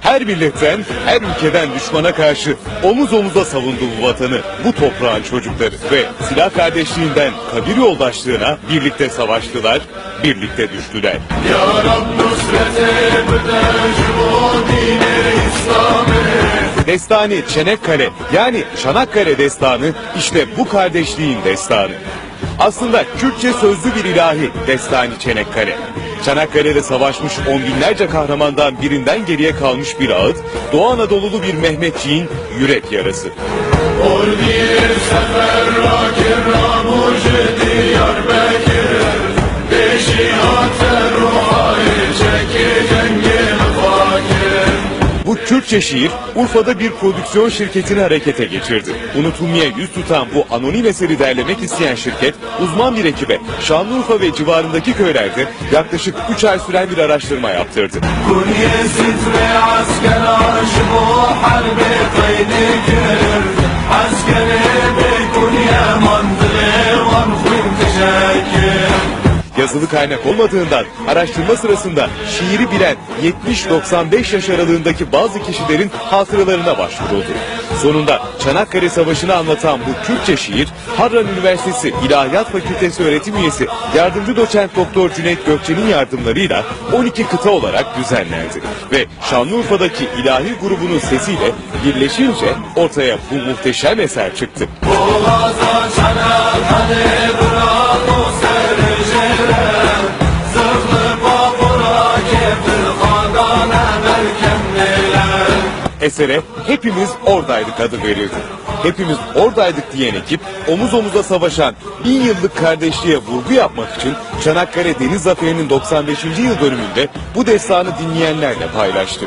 Her milletten, her ülkeden düşmana karşı omuz omuza savundu bu vatanı, bu toprağın çocukları ve silah kardeşliğinden kabir yoldaşlığına birlikte savaştılar, birlikte düştüler. Destani Çanakkale yani Çanakkale destanı işte bu kardeşliğin destanı. Aslında Kürtçe sözlü bir ilahi Destani Çanakkale. Çanakkale'de savaşmış on binlerce kahramandan birinden geriye kalmış bir ağıt, Doğu Anadolu'lu bir Mehmetçiğin yürek yarası. Bu Kürtçe şiir Urfa'da bir prodüksiyon şirketini harekete geçirdi. Unutulmaya yüz tutan bu anonim eseri derlemek isteyen şirket uzman bir ekibe Şanlıurfa ve civarındaki köylerde yaklaşık 3 ay süren bir araştırma yaptırdı. Yazılı kaynak olmadığından araştırma sırasında şiiri bilen 70-95 yaş aralığındaki bazı kişilerin hatıralarına başvuruldu. Sonunda Çanakkale Savaşı'nı anlatan bu Kürtçe şiir, Harran Üniversitesi İlahiyat Fakültesi öğretim üyesi yardımcı doçent doktor Cüneyt Gökçe'nin yardımlarıyla 12 kıta olarak düzenlendi. Ve Şanlıurfa'daki ilahi grubunun sesiyle birleşince ortaya bu muhteşem eser çıktı. Boğaza Çanakkale Esere hepimiz oradaydık adı verildi. Hepimiz oradaydık diyen ekip omuz omuza savaşan bin yıllık kardeşliğe vurgu yapmak için Çanakkale Deniz Zaferi'nin 95. yıl dönümünde bu destanı dinleyenlerle paylaştı.